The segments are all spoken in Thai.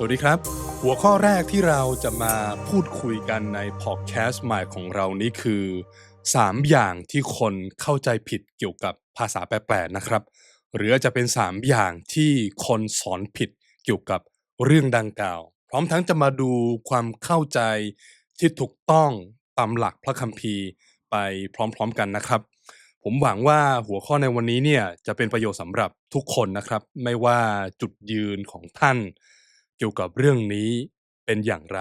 สวัสดีครับ หัวข้อแรกที่เราจะมาพูดคุยกันในพอดแคสต์ใหม่ของเรานี้คือ 3 อย่างที่คนเข้าใจผิดเกี่ยวกับภาษาแปลกๆนะครับ หรือจจะเป็น 3 อย่างที่คนสอนผิดเกี่ยวกับเรื่องดังกล่าว พร้อมทั้งจะมาดูความเข้าใจที่ถูกต้องตามหลักพระคัมภีร์ไปพร้อมๆกันนะครับ ผมหวังว่าหัวข้อในวันนี้เนี่ยจะเป็นประโยชน์สำหรับทุกคนนะครับ ไม่ว่าจุดยืนของท่าน เกี่ยวกับเรื่องนี้เป็นอย่างไร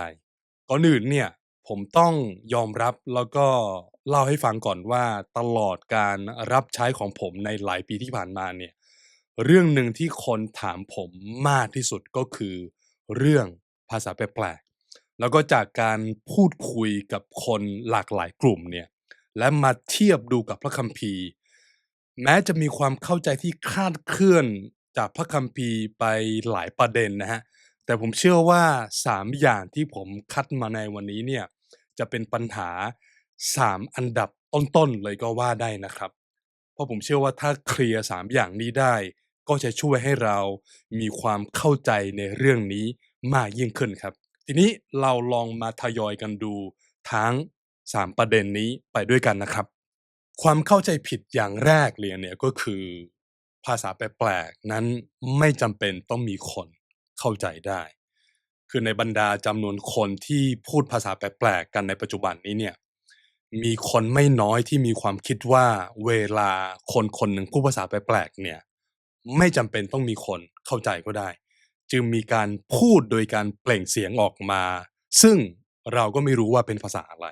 ก่อนอื่นเนี่ยผมต้องยอมรับแล้วก็เล่าให้ฟังก่อนว่าตลอดการรับใช้ของผมในหลายปีที่ผ่านมาเนี่ยเรื่องหนึ่งที่คนถามผมมากที่สุดก็คือ เรื่องภาษาแปลกๆแล้วก็จากการพูดคุยกับคนหลากหลายกลุ่มเนี่ยและมาเทียบดูกับพระคัมภีร์ แม้จะมีความเข้าใจที่คลาดเคลื่อนจากพระคัมภีร์ไปหลายประเด็นนะฮะ แต่ผมเชื่อว่า 3 อย่างที่ผมคัดมาในวันนี้เนี่ยจะเป็นปัญหา 3 อันดับต้นๆเลยก็ว่าได้นะครับ เพราะผมเชื่อว่าถ้าเคลียร์ 3 อย่างนี้ได้ ก็จะช่วยให้เรามีความเข้าใจในเรื่องนี้มากยิ่งขึ้นครับ ทีนี้เราลองมาทยอยกันดูทั้ง 3 ประเด็นนี้ไปด้วยกันนะครับ ความเข้าใจผิดอย่างแรกเลยเนี่ยก็คือ ภาษาแปลกๆนั้นไม่จำเป็นต้องมีคน เข้าใจได้ คือในบรรดาจำนวนคนที่พูดภาษาแปลกๆกันในปัจจุบันนี้เนี่ย มีคนไม่น้อยที่มีความคิดว่าเวลาคนคนหนึ่งพูดภาษาแปลกๆเนี่ย ไม่จำเป็นต้องมีคนเข้าใจก็ได้ จึงมีการพูดโดยการเปล่งเสียงออกมา ซึ่งเราก็ไม่รู้ว่าเป็นภาษาอะไร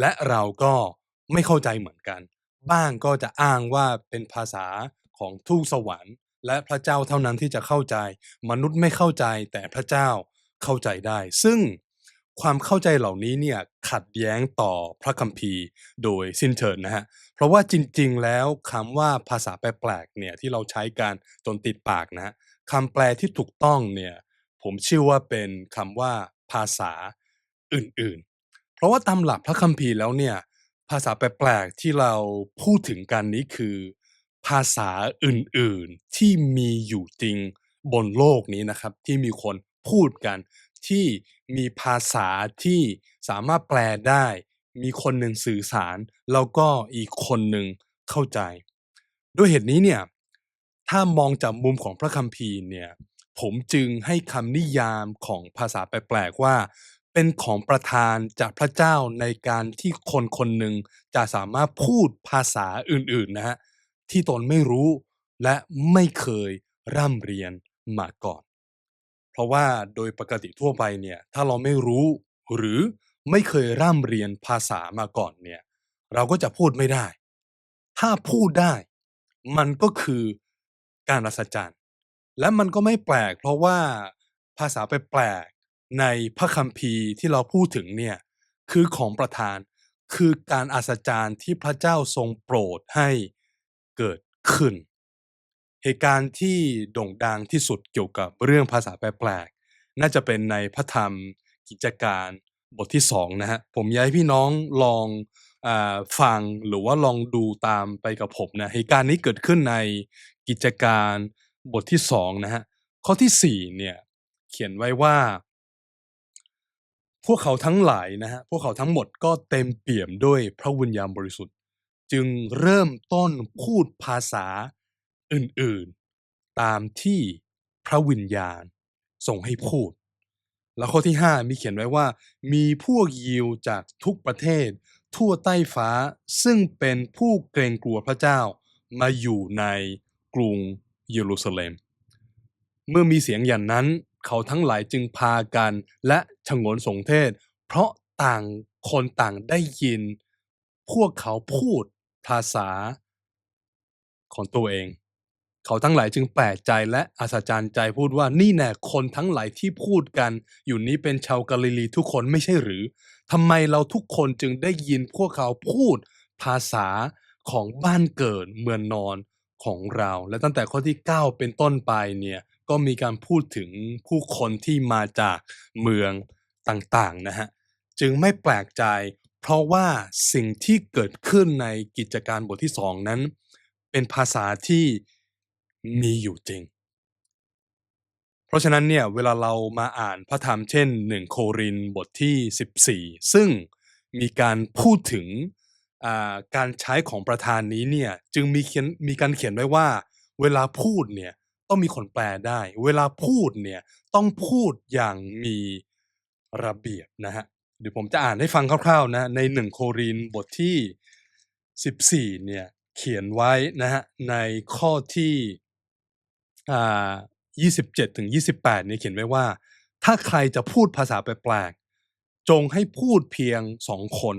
และเราก็ไม่เข้าใจเหมือนกัน บ้างก็จะอ้างว่าเป็นภาษาของทูตสวรรค์ และพระเจ้าเท่านั้นที่จะเข้าใจ มนุษย์ไม่เข้าใจแต่พระเจ้าเข้าใจได้ ซึ่งความเข้าใจเหล่านี้เนี่ยขัดแย้งต่อพระคัมภีร์โดยสิ้นเชิงนะฮะ เพราะว่าจริง ๆ แล้วคำว่าภาษาแปลกๆเนี่ยที่เราใช้กันจนติดปากนะคำแปลที่ถูกต้องเนี่ยผมเชื่อว่าเป็นคำว่าภาษาอื่นๆ เพราะว่าตามหลักพระคัมภีร์แล้วเนี่ยภาษาแปลกๆที่เราพูดถึงกันนี้คือ ภาษาอื่นๆที่มีอยู่จริงบนโลกนี้นะครับ ที่มีคนพูดกัน ที่มีภาษาที่สามารถแปลได้ มีคนหนึ่งสื่อสาร แล้วก็อีกคนหนึ่งเข้าใจ ด้วยเหตุนี้เนี่ยถ้ามองจากมุมของพระคัมภีร์เนี่ยผมจึงให้คำนิยามของภาษาแปลกๆว่า เป็นของประทานจากพระเจ้าในการที่คนคนหนึ่งจะสามารถพูดภาษาอื่นๆนะฮะ ที่ตนไม่รู้และไม่เคยร่ำเรียนมาก่อน เพราะว่าโดยปกติทั่วไปเนี่ยถ้าเราไม่รู้หรือไม่เคยร่ำเรียนภาษามาก่อนเนี่ยเราก็จะพูดไม่ได้ ถ้าพูดได้ มันก็คือการอัศจรรย์ และมันก็ไม่แปลก เพราะว่าภาษาไปแปลกในพระคัมภีร์ที่เราพูดถึงเนี่ยคือของประทานคือการอัศจรรย์ที่พระเจ้าทรงโปรดให้ เกิดขึ้น เหตุการณ์ที่โด่งดังที่สุดเกี่ยวกับเรื่องภาษาแปลกๆ น่าจะเป็นในพระธรรมกิจการบทที่2นะฮะผมอยากให้พี่น้องลองอฟังหรือว่าลองดูตามไปกับผมนะเหตุการณ์นี้เกิดขึ้นในกิจการบทที่2นะฮะข้อที่4เนี่ยเขียนไว้ว่า พวกเขาทั้งหลายนะฮะพวกเขาทั้งหมดก็เต็มเปี่ยมด้วยพระวิญญาณบริสุทธิ์ จึงเริ่มต้นพูดภาษาอื่นๆ ตามที่พระวิญญาณส่งให้พูด แล้วข้อที่ 5 มีเขียนไว้ว่า มีพวกยิวจากทุกประเทศ ทั่วใต้ฟ้าซึ่งเป็นผู้เกรงกลัวพระเจ้ามาอยู่ในกรุงเยรูซาเล็ม เมื่อมีเสียงอย่างนั้น เขาทั้งหลายจึงพากันและฉงนสงเทศ เพราะต่างคนต่างได้ยิน พวกเขาพูด ภาษาของตัวเอง เขาทั้งหลายจึงแปลกใจและอัศจรรย์ใจพูดว่านี่แน่คนทั้งหลายที่พูดกัน อยู่นี้เป็นชาวกาลิลีทุกคนไม่ใช่หรือทำไมเราทุกคนจึงได้ยินพวกเขาพูดภาษาของบ้านเกิดเมืองนอนของเรา และตั้งแต่ข้อที่ 9 เป็นต้นไปเนี่ยก็มีการพูดถึงผู้คนที่มาจากเมืองต่างๆนะฮะจึงไม่แปลกใจ เพราะว่าสิ่งที่เกิดขึ้นในกิจการบทที่2นั้น เป็นภาษาที่มีอยู่จริง เพราะฉะนั้นเนี่ยเวลาเรามาอ่านพระธรรมเช่น 1 โครินบทที่ 14 ซึ่งมีการพูดถึงการใช้ของประธานนี้เนี่ยจึงมีเขียนมีการเขียนไว้ว่า เวลาพูดเนี่ยต้องมีคนแปลได้ เวลาพูดเนี่ยต้องพูดอย่างมีระเบียบนะฮะ ดี๋ยวผมจะอ่านให้ฟังคร่าวๆนะใน1โครินบทที่ 14เนี่ยเขียนไว้นะฮะในข้อที่อ่า27ถึง28เนี่ยเขียนไว้ว่า ถ้าใครจะพูดภาษาแปลกๆจงให้พูดเพียงสองคน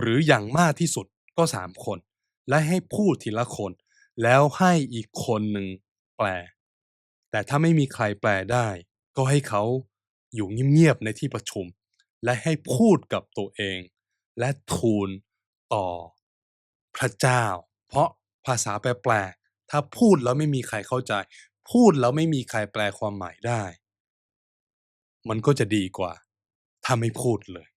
หรืออย่างมากที่สุดก็สามคน และให้พูดทีละคน แล้วให้อีกคนหนึ่งแปล แต่ถ้าไม่มีใครแปลได้ ก็ให้เขาอยู่เงียบๆในที่ประชุม และให้พูดกับตัวเอง และทูลต่อพระเจ้า เพราะภาษาแปลกๆถ้าพูดแล้วไม่มีใครเข้าใจ พูดแล้วไม่มีใครแปลความหมายได้ มันก็จะดีกว่า ถ้าไม่พูดเลย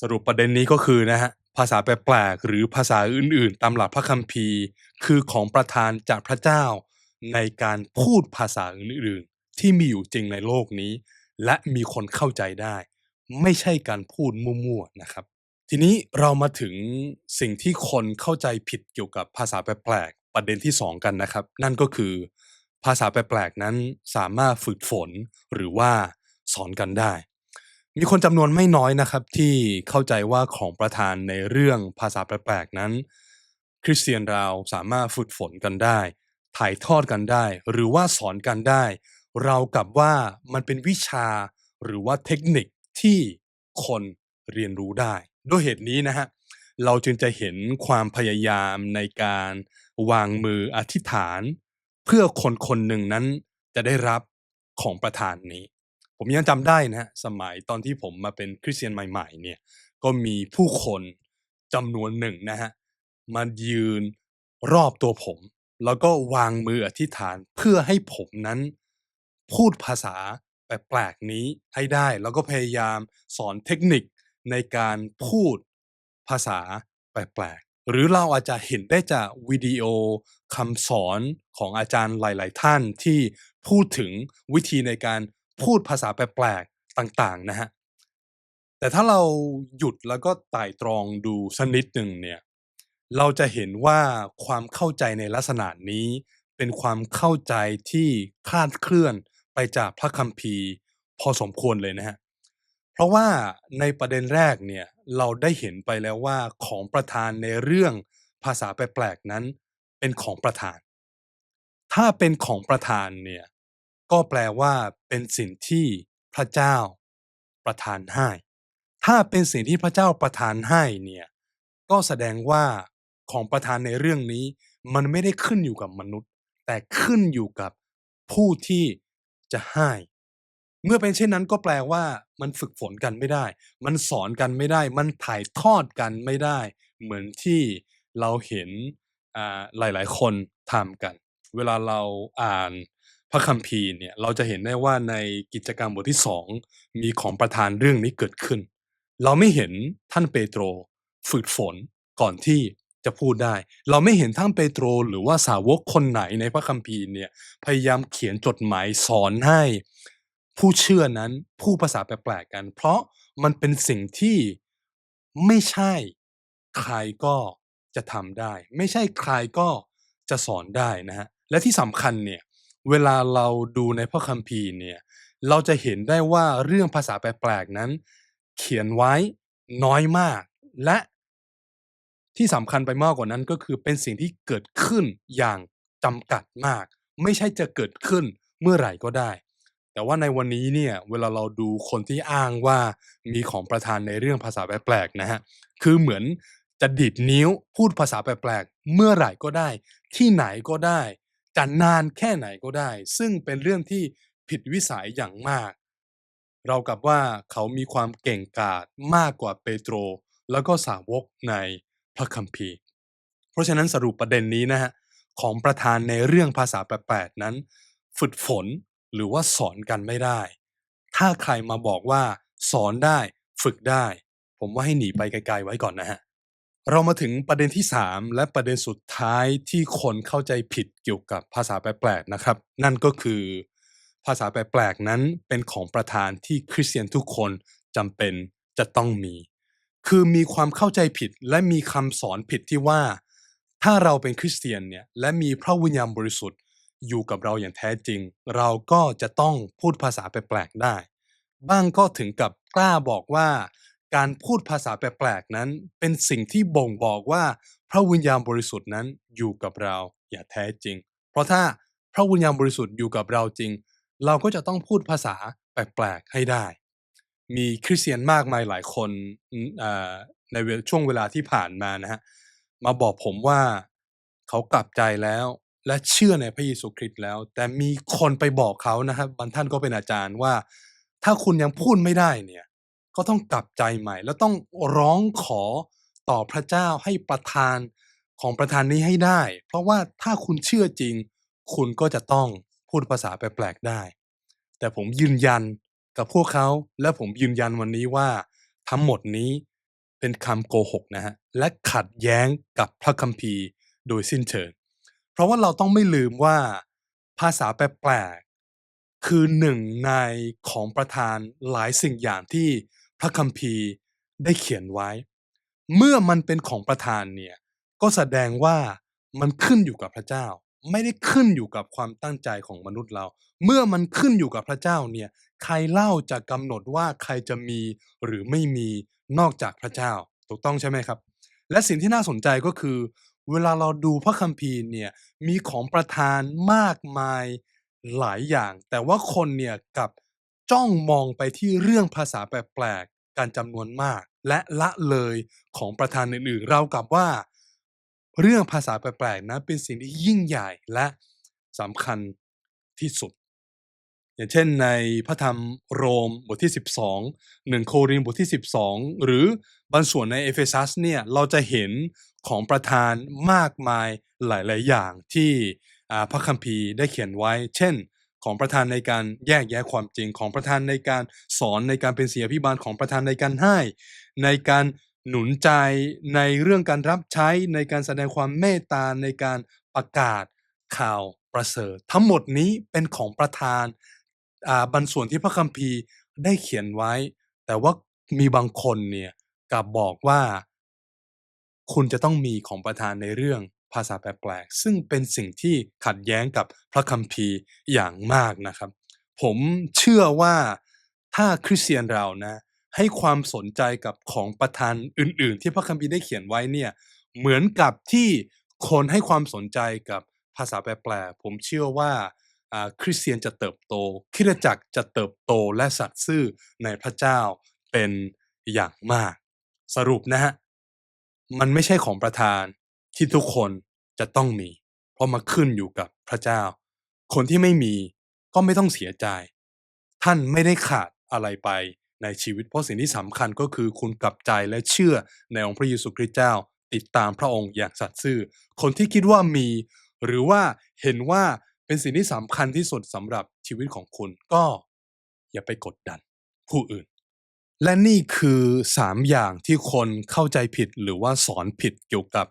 สรุปประเด็นนี้ก็คือนะฮะภาษาแปลกๆหรือภาษาอื่นๆ ตามหลักพระคัมภีร์ คือของประทานจากพระเจ้าในการพูดภาษาอื่นๆ ที่มีอยู่จริงในโลกนี้ และมีคนเข้าใจได้ ไม่ใช่การพูดมั่วๆนะครับ ทีนี้เรามาถึงสิ่งที่คนเข้าใจผิดเกี่ยวกับภาษาแปลกๆประเด็นที่สองกันนะครับ นั่นก็คือ ภาษาแปลกๆนั้นสามารถฝึกฝนหรือว่าสอนกันได้ มีคนจำนวนไม่น้อยนะครับ ที่เข้าใจว่าของประทานในเรื่องภาษาแปลกๆนั้น คริสเตียนเราสามารถฝึกฝนกันได้ ถ่ายทอดกันได้ หรือว่าสอนกันได้ เรากับว่ามันเป็นวิชาหรือว่าเทคนิค ที่คนเรียนรู้ได้ ด้วยเหตุนี้นะฮะเราจึงจะเห็นความพยายามในการวางมืออธิษฐาน เพื่อคนคนหนึ่งนั้นจะได้รับของประทานนี้ ผมยังจำได้นะฮะสมัยตอนที่ผมมาเป็นคริสเตียนใหม่ ๆ เนี่ยก็มีผู้คนจำนวนหนึ่งนะฮะมายืนรอบตัวผม แล้วก็วางมืออธิษฐานเพื่อให้ผมนั้น พูดภาษา แปลกๆนี้ให้ได้ แล้วก็พยายามสอนเทคนิคในการพูดภาษาแปลกๆหรือเราอาจจะเห็นได้จากวิดีโอคำสอนของอาจารย์หลาย ๆ ท่านที่พูดถึงวิธีในการพูดภาษาแปลกๆต่างๆนะฮะแต่ถ้าเราหยุดแล้วก็ไต่ตรองดูสักนิดหนึ่งเนี่ยเราจะเห็นว่าความเข้าใจในลักษณะนี้เป็นความเข้าใจที่คลาดเคลื่อน ไปจากพระคัมภีร์พอสมควรเลยนะฮะเพราะว่าในประเด็นแรกเนี่ยเราได้เห็นไปแล้วว่าของประธานในเรื่องภาษาแปลกๆนั้นเป็นของประธาน ถ้าเป็นของประธานเนี่ยก็แปลว่าเป็นสิ่งที่พระเจ้าประทานให้ ถ้าเป็นสิ่งที่พระเจ้าประทานให้เนี่ยก็แสดงว่าของประทานในเรื่องนี้มันไม่ได้ขึ้นอยู่กับมนุษย์ แต่ขึ้นอยู่กับผู้ที่ จะให้ เมื่อเป็นเช่นนั้นก็แปลว่า มันฝึกฝนกันไม่ได้ มันสอนกันไม่ได้ มันถ่ายทอดกันไม่ได้ เหมือนที่เราเห็นอ่าหลาย ๆ คนทำกัน เวลาเราอ่านพระคัมภีร์เนี่ยเราจะเห็นได้ว่าในกิจกรรมบทที่สองมีของประทานเรื่องนี้เกิดขึ้น เราไม่เห็นท่านเปโตรฝึกฝนก่อนที่ จะพูดได้ เราไม่เห็นท่านเปโตรหรือว่าสาวกคนไหนในพระคัมภีร์เนี่ยพยายามเขียนจดหมายสอนให้ ผู้เชื่อนั้นพูดภาษาแปลกๆกัน เพราะมันเป็นสิ่งที่ไม่ใช่ใครก็จะทำได้ ไม่ใช่ใครก็จะสอนได้นะฮะและที่สำคัญเนี่ยเวลาเราดูในพระคัมภีร์เนี่ยเราจะเห็นได้ว่าเรื่องภาษาแปลกๆนั้น เขียนไว้น้อยมาก และ ที่สำคัญไปมากกว่านั้นก็คือเป็นสิ่งที่เกิดขึ้นอย่างจำกัดมาก ไม่ใช่จะเกิดขึ้นเมื่อไหร่ก็ได้ แต่ว่าในวันนี้เนี่ยเวลาเราดูคนที่อ้างว่ามีของประทานในเรื่องภาษาแปลกๆนะฮะคือเหมือนจะดิดนิ้วพูดภาษาแปลกๆเมื่อไหร่ก็ได้ ที่ไหนก็ได้จะนานแค่ไหนก็ได้ ซึ่งเป็นเรื่องที่ผิดวิสัยอย่างมาก เรากับว่าเขามีความเก่งกาจมากกว่าเปโตร แล้วก็สาวกใน พระคัมภีร์ เพราะฉะนั้นสรุปประเด็นนี้นะฮะของประธานในเรื่องภาษาแปลกๆนั้น ฝึกฝนหรือว่าสอนกันไม่ได้ ถ้าใครมาบอกว่า สอนได้ฝึกได้ ผมว่าให้หนีไปไกลๆไว้ก่อนนะฮะเรามาถึงประเด็นที่ 3 และประเด็นสุดท้ายที่คนเข้าใจผิดเกี่ยวกับภาษาแปลกๆนะครับ นั่นก็คือ ภาษาแปลกๆนั้นเป็นของประธานที่คริสเตียนทุกคนจำเป็นจะต้องมี คือมีความเข้าใจผิดและมีคำสอนผิดที่ว่า ถ้าเราเป็นคริสเตียนเนี่ยและมีพระวิญญาณบริสุทธิ์อยู่กับเราอย่างแท้จริง เราก็จะต้องพูดภาษาแปลกๆได้ บ้างก็ถึงกับกล้าบอกว่าการพูดภาษาแปลกๆนั้น เป็นสิ่งที่บ่งบอกว่าพระวิญญาณบริสุทธิ์นั้นอยู่กับเราอย่างแท้จริง เพราะถ้าพระวิญญาณบริสุทธิ์อยู่กับเราจริง เราก็จะต้องพูดภาษาแปลกๆให้ได้ มีคริสเตียนมากมายหลายคนในช่วงเวลาที่ผ่านมานะฮะมาบอกผมว่าเขากลับใจแล้วและเชื่อในพระเยซูคริสต์แล้ว แต่มีคนไปบอกเขานะครับบางท่านก็เป็นอาจารย์ว่า ถ้าคุณยังพูดไม่ได้เนี่ย ก็ต้องกลับใจใหม่ แล้วต้องร้องขอต่อพระเจ้าให้ประทานของประธานนี้ให้ได้ เพราะว่าถ้าคุณเชื่อจริง คุณก็จะต้องพูดภาษาแปลกๆได้ แต่ผมยืนยัน กับพวกเขา และผมยืนยันวันนี้ว่า ทั้งหมดนี้เป็นคำโกหกนะฮะและขัดแย้งกับพระคัมภีร์โดยสิ้นเชิง เพราะว่าเราต้องไม่ลืมว่าภาษาแปลกๆคือหนึ่งในของประธานหลายสิ่งอย่างที่พระคัมภีร์ได้เขียนไว้ เมื่อมันเป็นของประธานเนี่ยก็แสดงว่ามันขึ้นอยู่กับพระเจ้า ไม่ได้ขึ้นอยู่กับความตั้งใจของมนุษย์เรา เมื่อมันขึ้นอยู่กับพระเจ้าเนี่ย ใครเล่าจะกำหนดว่าใครจะมีหรือไม่มีนอกจากพระเจ้า ถูกต้องใช่ไหมครับ และสิ่งที่น่าสนใจก็คือ เวลาเราดูพระคัมภีร์เนี่ยมีของประทานมากมายหลายอย่าง แต่ว่าคนเนี่ยกับจ้องมองไปที่เรื่องภาษาแปลกๆการจำนวนมาก และละเลยของประธานอื่นๆเรากับว่า เรื่องภาษาแปลกๆนะเป็นสิ่งที่ยิ่งใหญ่และสำคัญที่สุด อย่างเช่นในพระธรรมโรมบทที่ 12 1 โครินธ์บทที่ 12 หรือบางส่วนในเอเฟซัสเนี่ยเราจะเห็นของประธานมากมายหลาย ๆ อย่างที่พระคัมภีร์ได้เขียนไว้ เช่น ของประธานในการแยกแยะความจริงของประธานในการสอนในการเป็นเสียพิบาลของประธานในการให้ ในการ หนุนใจในเรื่องการรับใช้ในการแสดงความเมตตาในการประกาศข่าวประเสริฐ ทั้งหมดนี้เป็นของประธานาบางส่วนที่พระคัมภีร์ได้เขียนไว้ แต่ว่ามีบางคนเนี่ยกลับบอกว่า คุณจะต้องมีของประธานในเรื่องภาษาแปลกๆซึ่งเป็นสิ่งที่ขัดแย้งกับพระคัมภีร์อย่างมากนะครับ ผมเชื่อว่าถ้าคริสเตียนเรานะ ให้ความสนใจกับของประทานอื่น ๆ ที่พระคัมภีร์ได้เขียนไว้เนี่ยเหมือนกับที่คนให้ความสนใจกับภาษาแปลกๆผมเชื่อว่าอ่าคริสเตียนจะเติบโตคริสตจักรจะเติบโตและสัตย์ซื่อในพระเจ้าเป็นอย่างมาก สรุปนะฮะมันไม่ใช่ของประธานที่ทุกคนจะต้องมี เพราะมาขึ้นอยู่กับพระเจ้า คนที่ไม่มีก็ไม่ต้องเสียใจ ท่านไม่ได้ขาดอะไรไป ในชีวิต เพราะสิ่งที่สำคัญก็คือคุณกลับใจและเชื่อในองค์พระเยซูคริสต์เจ้า ติดตามพระองค์อย่างสัตย์ซื่อ คนที่คิดว่ามี หรือว่าเห็นว่าเป็นสิ่งที่สำคัญที่สุดสำหรับชีวิตของคุณก็อย่าไปกดดันผู้อื่น และนี่คือสามอย่างที่คนเข้าใจผิดหรือว่าสอนผิดเกี่ยวกับ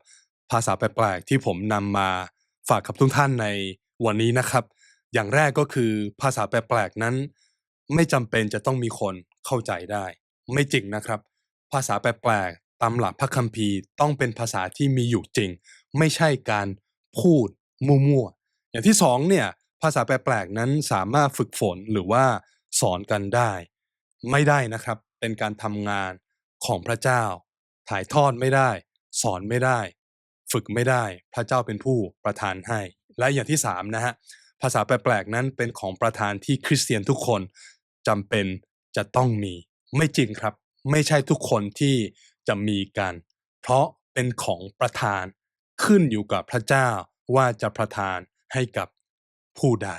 ภาษาแปลกๆที่ผมนำมาฝากกับทุกท่านในวันนี้นะครับ อย่างแรกก็คือภาษาแปลกๆนั้น ไม่จำเป็นจะต้องมีคนเข้าใจได้ ไม่จริงนะครับ ภาษาแปลกๆตามหลักพระคัมภีร์ต้องเป็นภาษาที่มีอยู่จริง ไม่ใช่การพูดมั่วๆอย่างที่สองเนี่ยภาษาแปลกๆนั้นสามารถฝึกฝนหรือว่าสอนกันได้ ไม่ได้นะครับ เป็นการทำงานของพระเจ้า ถ่ายทอดไม่ได้ สอนไม่ได้ ฝึกไม่ได้ พระเจ้าเป็นผู้ประทานให้ และอย่างที่สามนะฮะภาษาแปลกๆนั้นเป็นของประทานที่คริสเตียนทุกคน จำเป็นจะต้องมี ไม่จริงครับ ไม่ใช่ทุกคนที่จะมีกัน เพราะเป็นของประทานขึ้นอยู่กับพระเจ้าว่าจะประทานให้กับผู้ใด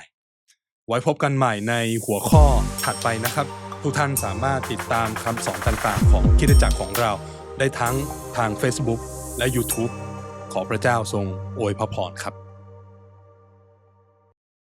ไว้พบกันใหม่ในหัวข้อถัดไปนะครับ ทุกท่านสามารถติดตามคำสอนต่างๆ ของคิดจักรของเราได้ทั้งทาง Facebook และ YouTube ขอพระเจ้าทรงอวยพระพรครับ